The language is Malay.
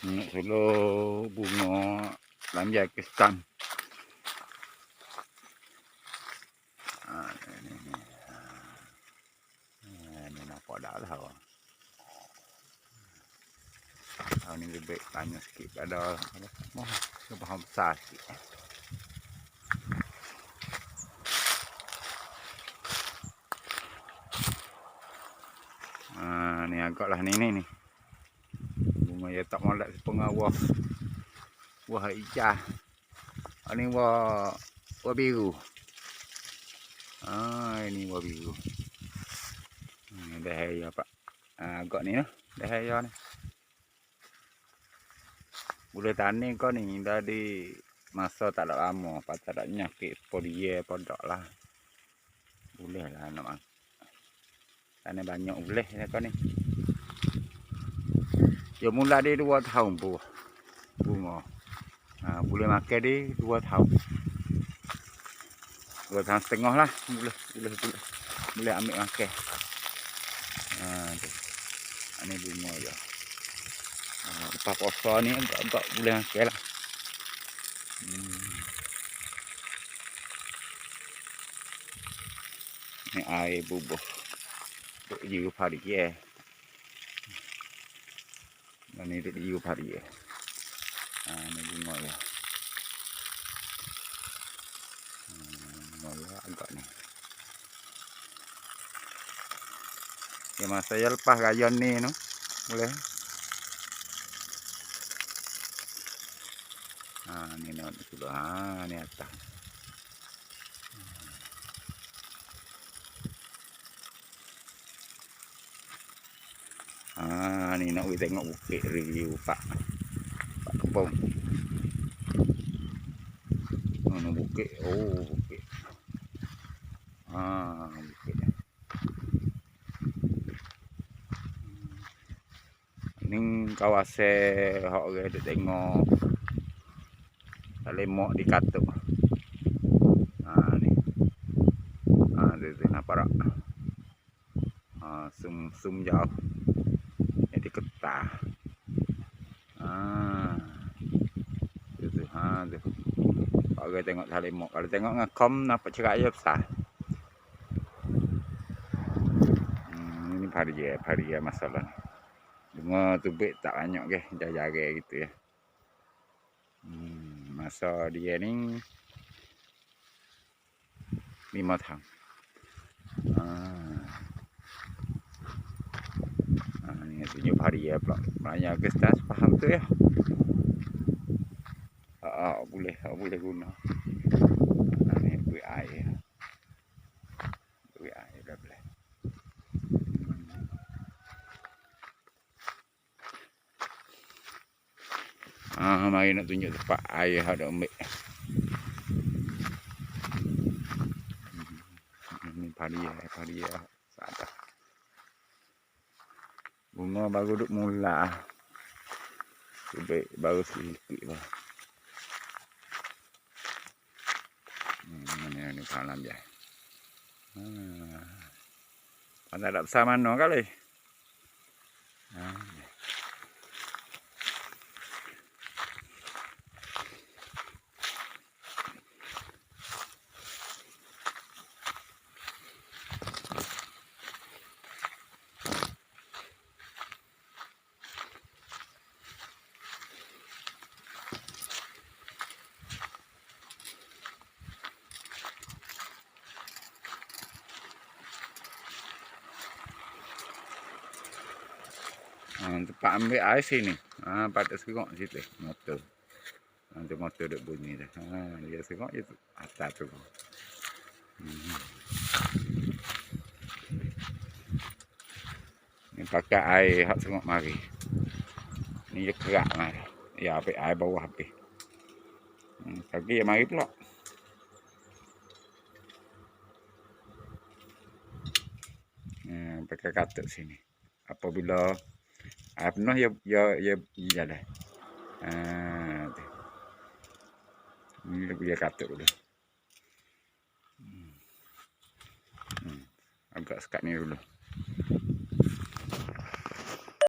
Tengok solo bunga lamjai kristan. Ha, ni, ni. Ha, ni nampak dah lah. awak. Tahun ni lebih banyak sikit pada oh, lebih besar sikit. Ha, ni agaklah ni ni ni. Bunga ya tak molek setengah wah. Wah hijau. Ha, ni wah wah biru. Ah, ini wah biru. Hmm, dah ya pak. Ah, agak ni lah. Dah ya ni. Boleh tani kau ni dari masa tak ada lama. Pasal tak nyakit polie podok lah. Boleh lah nak makan. Tani banyak boleh ya kau ni. Ya mula dia dua tahun bu. Bunga. Ha, boleh makan dia dua tahun. Dua tahun setengah lah. Boleh, boleh, boleh. Boleh ambil makan. Ha, tu. Ini bunga je. Ha, lepas puasa ni agak-agak boleh makan lah. Hmm. Ni air bubuh. Duk jiu pari ye. Dan ni duk jiu pari ye. Ha, ni bunga je. Bunga agak ni. Ya masa ya lepas rayon ni tu. Boleh. Ha ni nak dulu. Ha ni atas. Ha ni nak pergi tengok bukit review Pak. Pak Kempong. Mana bukit? Oh, bukit. Ha, bukit. Ni kawasan hok orang duk tengok. Lemak di katuk. Ha ni. Ha tu tu nampak tak? Ha sum sum jauh. Yang di ketah. Ha. Tu tu ha tu. Orang tengok lemak. Kalau tengok dengan kom nampak cerak je besar. Hmm, ini paria, paria masalah. Bunga tubik tak banyak ke, jaga-jaga gitu ya. Hmm, masa dia ni lima tahun. Ah. Ah, tunjuk paria pula. Ke stas faham tu ya. Ah, ah, boleh, ah, boleh guna. Ah, ni duit air. Duit air dah boleh. Ah, mari nak tunjuk tempat air ada ambil. Ini paria, sada. Bunga baru duk mula. Baik baru sikit lah. Hmm, ni ni palam je. Ha. Anda tak besar mana kali? Ha. Ha, tempat ambil air sini. Ha, patut serok situ motor. Nanti motor duk bunyi dah. Ha, dia serok je atas tu. Hmm. Ni pakai air hak serok mari. Ni dia kerak lah. Ya, ambil air bawah habis. Hmm, pagi ya mari pula. Hmm, pakai katuk sini. Apabila air penuh ya ya ya jalan. Ha tu. Ni dia katuk dulu. Hmm. Hmm. Agak sekat ni dulu.